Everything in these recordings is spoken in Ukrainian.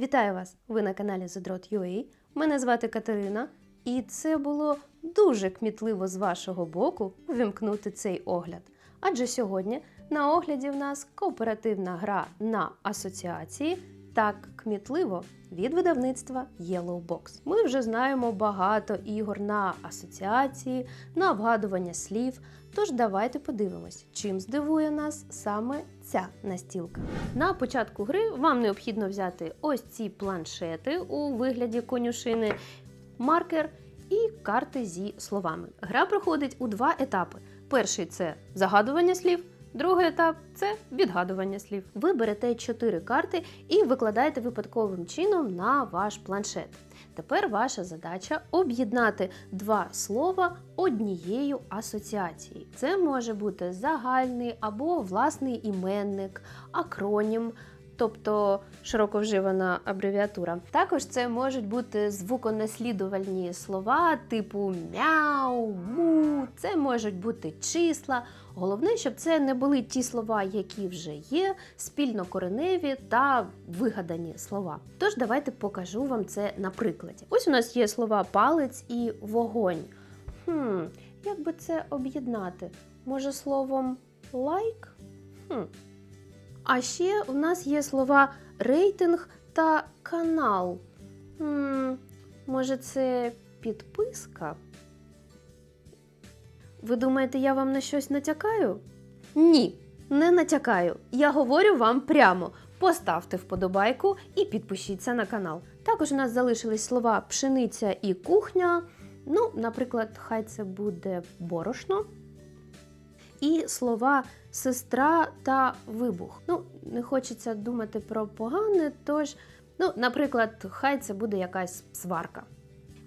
Вітаю вас! Ви на каналі Zedrot.ua. Мене звати Катерина, і це було дуже кмітливо з вашого боку вимкнути цей огляд. Адже сьогодні на огляді в нас кооперативна гра на асоціації так кмітливо від видавництва Yellow Box. Ми вже знаємо багато ігор на асоціації, на вгадування слів. Тож давайте подивимось, чим здивує нас саме ця настілка. На початку гри вам необхідно взяти ось ці планшети у вигляді конюшини, маркер і карти зі словами. Гра проходить у два етапи. Перший це загадування слів. Другий етап це відгадування слів. Ви берете чотири карти і викладаєте випадковим чином на ваш планшет. Тепер ваша задача об'єднати два слова однією асоціацією. Це може бути загальний або власний іменник, акронім. Тобто широко вживана абревіатура. Також це можуть бути звуконаслідувальні слова типу мяу, му. Це можуть бути числа. Головне, щоб це не були ті слова, які вже є, спільнокореневі та вигадані слова. Тож давайте покажу вам це на прикладі. Ось у нас є слова палець і вогонь. Хм, як би це об'єднати? Може, словом лайк? Хм. А ще у нас є слова рейтинг та канал. Хм, може, це підписка? Ви думаєте, я вам на щось натякаю? Ні, не натякаю. Я говорю вам прямо. Поставте вподобайку і підпишіться на канал. Також у нас залишились слова пшениця і кухня. Ну, наприклад, хай це буде борошно. І слова сестра та вибух. Ну, не хочеться думати про погане, тож, ну, наприклад, хай це буде якась сварка.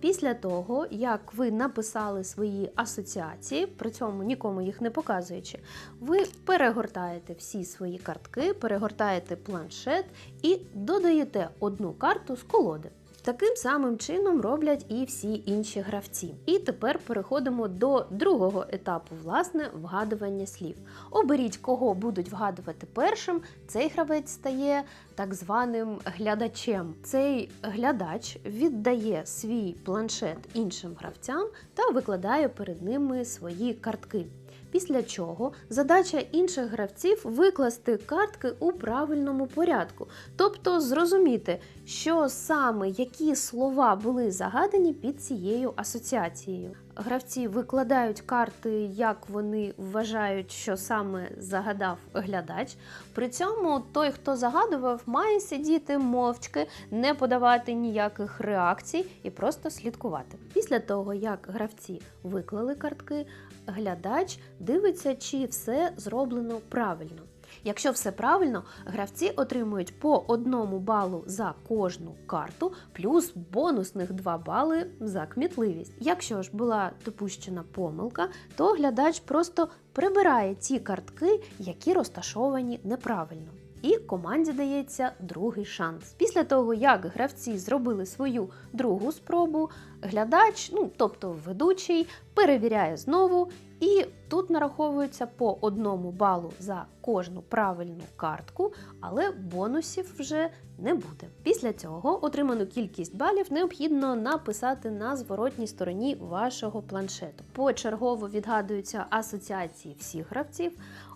Після того, як ви написали свої асоціації, при цьому нікому їх не показуючи, ви перегортаєте всі свої картки, перегортаєте планшет і додаєте одну карту з колоди. Таким самим чином роблять і всі інші гравці. І тепер переходимо до другого етапу, власне, вгадування слів. Оберіть, кого будуть вгадувати першим. Цей гравець стає так званим глядачем. Цей глядач віддає свій планшет іншим гравцям та викладає перед ними свої картки. Після чого задача інших гравців викласти картки у правильному порядку, тобто зрозуміти, що саме які слова були загадані під цією асоціацією. Гравці викладають карти, як вони вважають, що саме загадав глядач. При цьому той, хто загадував, має сидіти мовчки, не подавати ніяких реакцій і просто слідкувати. Після того, як гравці виклали картки, глядач дивиться, чи все зроблено правильно. Якщо все правильно, гравці отримують по одному балу за кожну карту, плюс бонусних 2 бали за кмітливість. Якщо ж була допущена помилка, то глядач просто прибирає ті картки, які розташовані неправильно. І команді дається другий шанс. Після того, як гравці зробили свою другу спробу, глядач, ну тобто ведучий, перевіряє знову, і тут нараховується по одному балу за кожну правильну картку, але бонусів вже не буде. Після цього отриману кількість балів необхідно написати на зворотній стороні вашого планшету. Почергово відгадуються асоціації всіх гравців.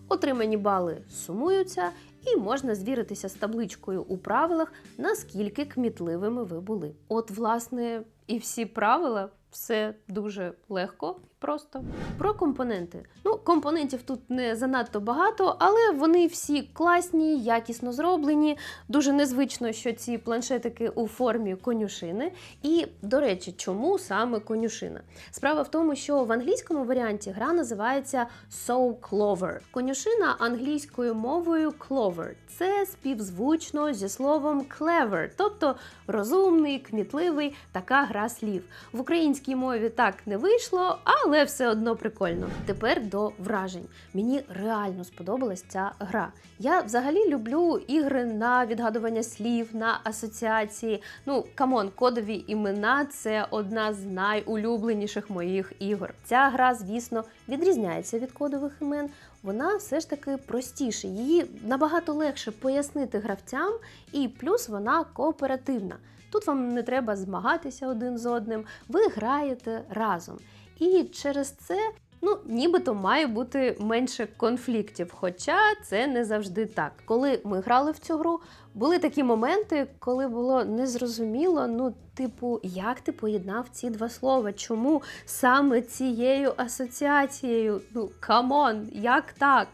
Отримані бали сумуються, і можна звіритися з табличкою у правилах, наскільки кмітливими ви були. От, власне, і всі правила все дуже легко просто. Про компоненти. Ну, компонентів тут не занадто багато, але вони всі класні, якісно зроблені. Дуже незвично, що ці планшетики у формі конюшини. І, до речі, чому саме конюшина? Справа в тому, що в англійському варіанті гра називається So Clover. Конюшина англійською мовою clover. Це співзвучно зі словом clever, тобто розумний, кмітливий, така гра слів. В українській мові так не вийшло, але все одно прикольно. Тепер до вражень. Мені реально сподобалась ця гра. Я взагалі люблю ігри на відгадування слів, на асоціації. Ну, камон, кодові імена це одна з найулюбленіших моїх ігор. Ця гра, звісно, відрізняється від кодових імен. Вона все ж таки простіша. Її набагато легше пояснити гравцям, і плюс вона кооперативна. Тут вам не треба змагатися один з одним, ви граєте разом. І через це, ну, нібито має бути менше конфліктів. Хоча це не завжди так. Коли ми грали в цю гру, були такі моменти, коли було незрозуміло, ну, типу, як ти поєднав ці два слова? Чому саме цією асоціацією? Ну, камон, як так?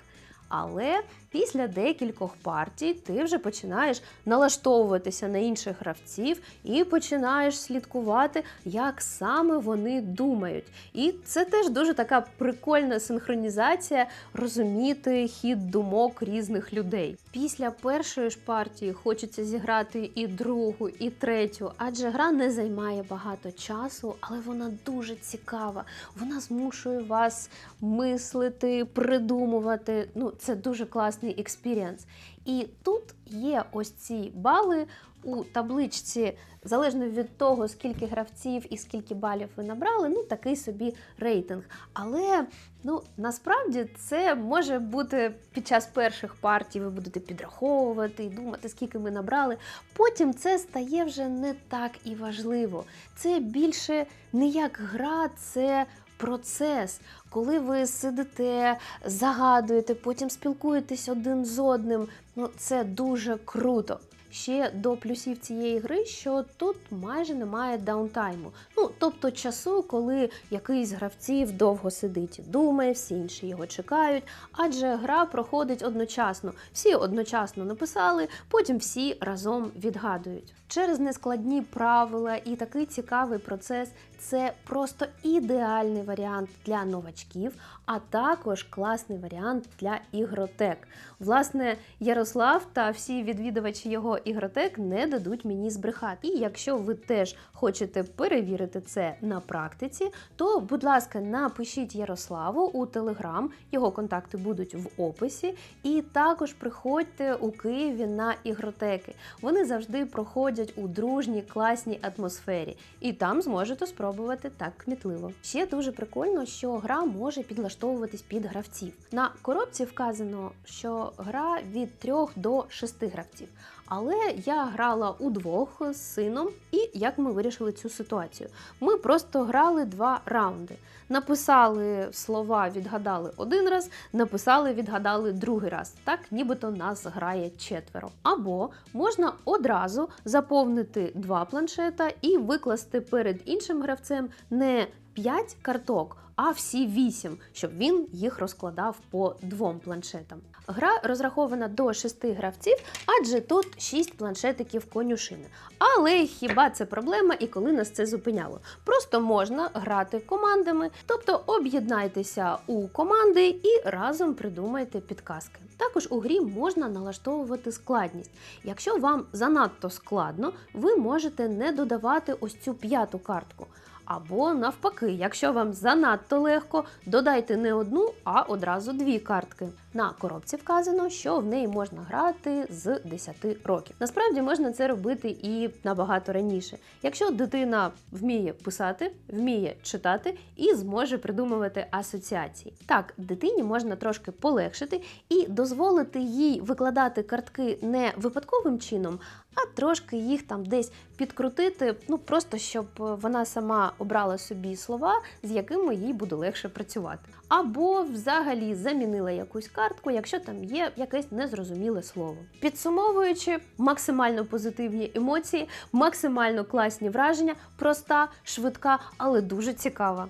Але після декількох партій ти вже починаєш налаштовуватися на інших гравців і починаєш слідкувати, як саме вони думають. І це теж дуже така прикольна синхронізація розуміти хід думок різних людей. Після першої ж партії хочеться зіграти і другу, і третю, адже гра не займає багато часу, але вона дуже цікава. Вона змушує вас мислити, придумувати. Ну, це дуже класний експірієнс. І тут є ось ці бали у табличці, залежно від того, скільки гравців і скільки балів ви набрали, ну такий собі рейтинг. Але ну насправді це може бути під час перших партій, ви будете підраховувати і думати, скільки ми набрали. Потім це стає вже не так і важливо. Це більше не як гра, це процес, коли ви сидите, загадуєте, потім спілкуєтесь один з одним. Ну, це дуже круто. Ще до плюсів цієї гри, що тут майже немає даунтайму. Ну, тобто часу, коли якийсь гравців довго сидить думає, всі інші його чекають, адже гра проходить одночасно. Всі одночасно написали, потім всі разом відгадують. Через нескладні правила і такий цікавий процес це просто ідеальний варіант для новачків, а також класний варіант для ігротек. Власне, Ярослав та всі відвідувачі його ігротек не дадуть мені збрехати. І якщо ви теж хочете перевірити це на практиці, то, будь ласка, напишіть Ярославу у Телеграм, його контакти будуть в описі. І також приходьте у Києві на ігротеки. Вони завжди проходять у дружній класній атмосфері, і там зможете спробувати так кмітливо. Ще дуже прикольно, що гра може підлаштовуватись під гравців. На коробці вказано, що гра від 3 до 6 гравців. Але я грала удвох з сином, і як ми вирішили цю ситуацію? Ми просто грали два раунди. Написали слова, відгадали один раз, написали, відгадали другий раз. Так, нібито нас грає четверо. Або можна одразу заповнити два планшета і викласти перед іншим гравцем не 5 карток, а всі 8, щоб він їх розкладав по двом планшетам. Гра розрахована до 6 гравців, адже тут 6 планшетиків конюшини. Але хіба це проблема і коли нас це зупиняло? Просто можна грати командами, тобто об'єднайтеся у команди і разом придумайте підказки. Також у грі можна налаштовувати складність. Якщо вам занадто складно, ви можете не додавати ось цю п'яту картку. Або навпаки, якщо вам занадто легко, додайте не одну, а одразу дві картки. На коробці вказано, що в неї можна грати з 10 років. Насправді можна це робити і набагато раніше. Якщо дитина вміє писати, вміє читати і зможе придумувати асоціації. Так, дитині можна трошки полегшити і дозволити їй викладати картки не випадковим чином, а трошки їх там десь підкрутити, ну просто щоб вона сама обрала собі слова, з якими їй буде легше працювати. Або взагалі замінила якусь картку, якщо там є якесь незрозуміле слово. Підсумовуючи, максимально позитивні емоції, максимально класні враження, проста, швидка, але дуже цікава.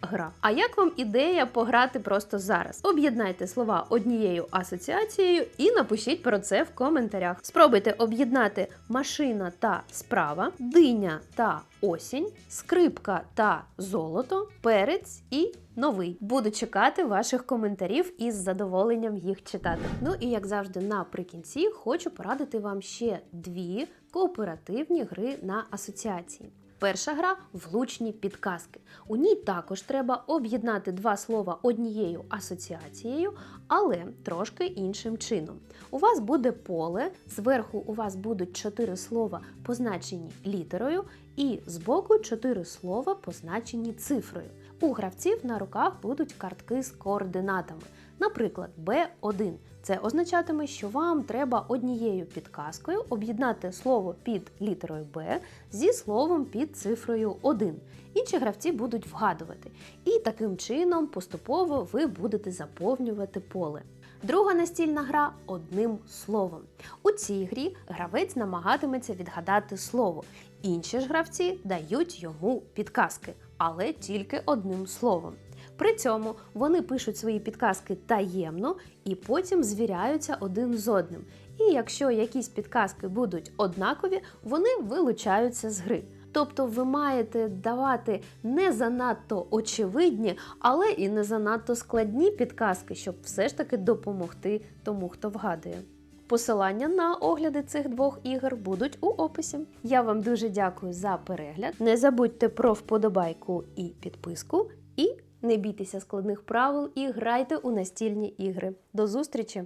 Гра. А як вам ідея пограти просто зараз? Об'єднайте слова однією асоціацією і напишіть про це в коментарях. Спробуйте об'єднати машина та справа, диня та осінь, скрипка та золото, перець і новий. Буду чекати ваших коментарів і з задоволенням їх читати. Ну і як завжди, наприкінці хочу порадити вам ще дві кооперативні гри на асоціації. Перша гра влучні підказки. У ній також треба об'єднати два слова однією асоціацією, але трошки іншим чином. У вас буде поле, зверху у вас будуть чотири слова, позначені літерою, і збоку чотири слова, позначені цифрою. У гравців на руках будуть картки з координатами. Наприклад, B1. Це означатиме, що вам треба однією підказкою об'єднати слово під літерою Б зі словом під цифрою 1. Інші гравці будуть вгадувати. І таким чином поступово ви будете заповнювати поле. Друга настільна гра одним словом. У цій грі гравець намагатиметься відгадати слово. Інші ж гравці дають йому підказки, але тільки одним словом. При цьому вони пишуть свої підказки таємно і потім звіряються один з одним. І якщо якісь підказки будуть однакові, вони вилучаються з гри. Тобто ви маєте давати не занадто очевидні, але і не занадто складні підказки, щоб все ж таки допомогти тому, хто вгадує. Посилання на огляди цих двох ігор будуть у описі. Я вам дуже дякую за перегляд. Не забудьте про вподобайку і підписку. І не бійтеся складних правил і грайте у настільні ігри. До зустрічі!